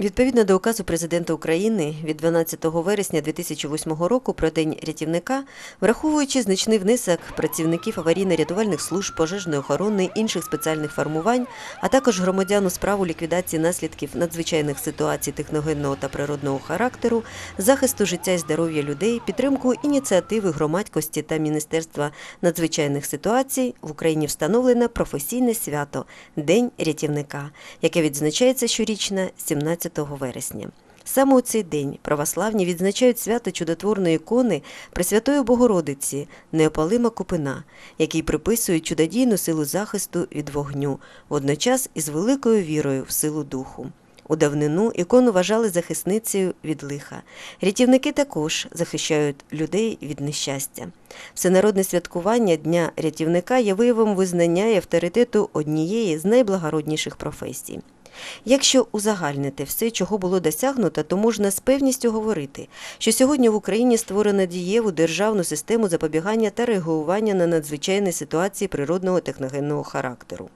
Відповідно до указу президента України від 12 вересня 2008 року про День рятівника, враховуючи значний внесок працівників аварійно-рятувальних служб, пожежної охорони, інших спеціальних формувань, а також громадян у справу ліквідації наслідків надзвичайних ситуацій техногенного та природного характеру, захисту життя і здоров'я людей, підтримку ініціативи громадськості та Міністерства надзвичайних ситуацій в Україні встановлено професійне свято День рятівника, яке відзначається щорічно 17 вересня. Саме у цей день православні відзначають свято чудотворної ікони Пресвятої Богородиці Неопалима Купина, який приписують чудодійну силу захисту від вогню, водночас із великою вірою в силу духу. У давнину ікону вважали захисницею від лиха. Рятівники також захищають людей від нещастя. Всенародне святкування Дня рятівника є виявом визнання і авторитету однієї з найблагородніших професій. Якщо узагальнити все, чого було досягнуто, то можна з певністю говорити, що сьогодні в Україні створено дієву державну систему запобігання та реагування на надзвичайні ситуації природного техногенного характеру.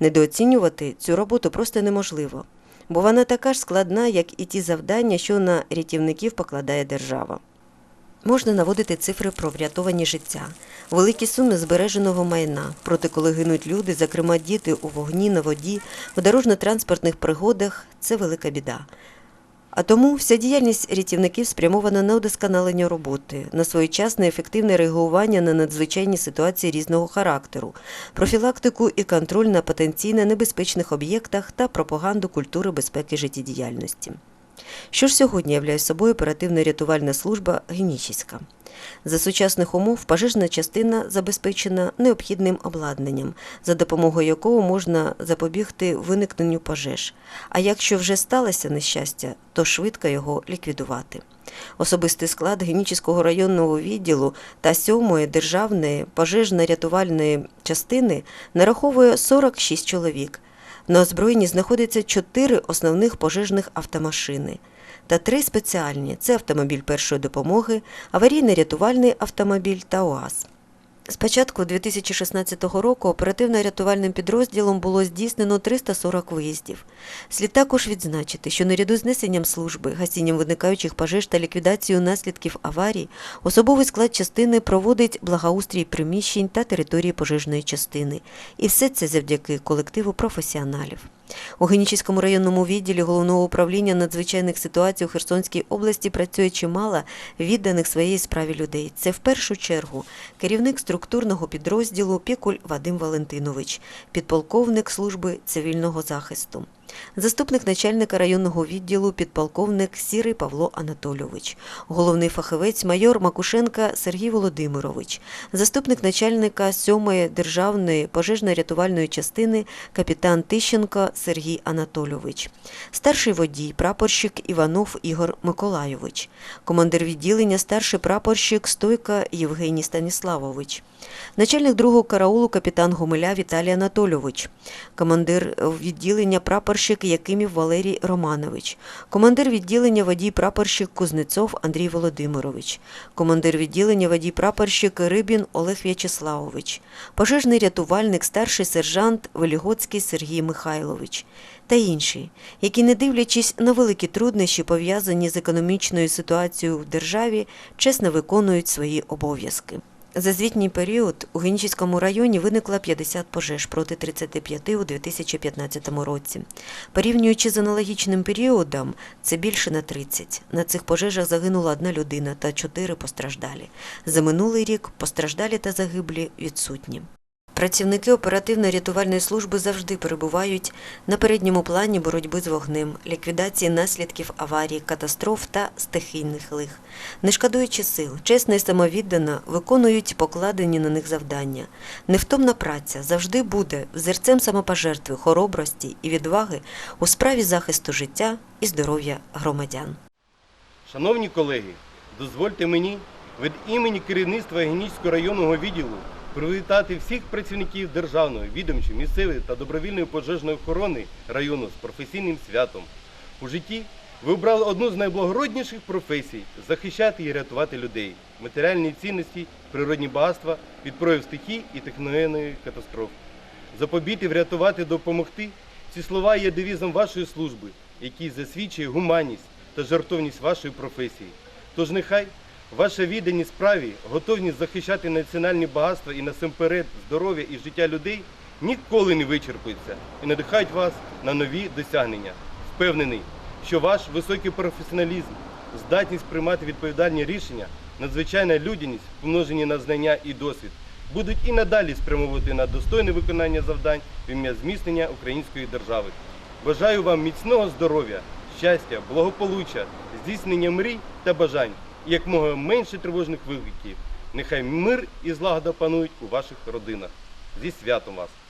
Недооцінювати цю роботу просто неможливо, бо вона така ж складна, як і ті завдання, що на рятівників покладає держава. Можна наводити цифри про врятовані життя, великі суми збереженого майна, проте коли гинуть люди, зокрема діти у вогні, на воді, в дорожньо-транспортних пригодах це велика біда. А тому вся діяльність рятівників спрямована на удосконалення роботи, на своєчасне ефективне реагування на надзвичайні ситуації різного характеру, профілактику і контроль на потенційно небезпечних об'єктах та пропаганду культури безпеки життєдіяльності. Що ж сьогодні являє собою оперативно-рятувальна служба Генічіська? За сучасних умов пожежна частина забезпечена необхідним обладнанням, за допомогою якого можна запобігти виникненню пожеж. А якщо вже сталося нещастя, то швидко його ліквідувати. Особистий склад Генічіського районного відділу та 7-ї державної пожежно-рятувальної частини нараховує 46 чоловік. На озброєнні знаходиться чотири основних пожежних автомашини та три спеціальні це автомобіль першої допомоги, аварійний рятувальний автомобіль та УАЗ. З початку 2016 року оперативно-рятувальним підрозділом було здійснено 340 виїздів. Слід також відзначити, що наряду з несенням служби, гасінням виникаючих пожеж та ліквідацією наслідків аварій, особовий склад частини проводить благоустрій приміщень та території пожежної частини. І все це завдяки колективу професіоналів. У Генічіському районному відділі головного управління надзвичайних ситуацій у Херсонській області працює чимало відданих своєї справі людей. Це в першу чергу керівник структурного підрозділу Пікуль Вадим Валентинович, підполковник служби цивільного захисту. Заступник начальника районного відділу підполковник Сірий Павло Анатолійович, головний фахівець майор Макушенка Сергій Володимирович, заступник начальника 7-ї державної пожежно-рятувальної частини капітан Тищенко Сергій Анатолійович, старший водій, прапорщик Іванов Ігор Миколайович, командир відділення старший прапорщик Стойка Євгеній Станіславович, начальник другого караулу капітан Гомеля Віталій Анатолійович, командир відділення прапорщик Якимів Валерій Романович, командир відділення водій прапорщик Кузнецов Андрій Володимирович, командир відділення водій прапорщик Рибін Олег В'ячеславович, пожежний рятувальник старший сержант Велігоцький Сергій Михайлович. Та інші, які, не дивлячись на великі труднощі, пов'язані з економічною ситуацією в державі, чесно виконують свої обов'язки. За звітній період у Генічіському районі виникло 50 пожеж проти 35 у 2015 році. Порівнюючи з аналогічним періодом, це більше на 30. На цих пожежах загинула одна людина та чотири постраждалі. За минулий рік постраждалі та загиблі відсутні. Працівники оперативно-рятувальної служби завжди перебувають на передньому плані боротьби з вогнем, ліквідації наслідків аварій, катастроф та стихійних лих. Не шкодуючи сил, чесно і самовіддано виконують покладені на них завдання. Невтомна праця завжди буде взерцем самопожертви, хоробрості і відваги у справі захисту життя і здоров'я громадян. Шановні колеги, дозвольте мені від імені керівництва Генічського районного відділу привітати всіх працівників державної, відомчої, місцевої та добровільної пожежної охорони району з професійним святом. У житті ви обрали одну з найблагородніших професій захищати і рятувати людей, матеріальні цінності, природні багатства від прояв стихій і техногенної катастроф. Запобіти, врятувати, допомогти ці слова є девізом вашої служби. який засвідчує гуманність та жартовність вашої професії. Тож нехай ваша відданість справі, готовність захищати національні багатства і насамперед здоров'я і життя людей ніколи не вичерпуються і надихають вас на нові досягнення. Впевнений, що ваш високий професіоналізм, здатність приймати відповідальні рішення, надзвичайна людяність, помножені на знання і досвід, будуть і надалі спрямовувати на достойне виконання завдань в ім'я зміцнення української держави. Бажаю вам міцного здоров'я, щастя, благополуччя, здійснення мрій та бажань і якмога менше тривожних викликів. Нехай мир і злагода панують у ваших родинах. Зі святом вас!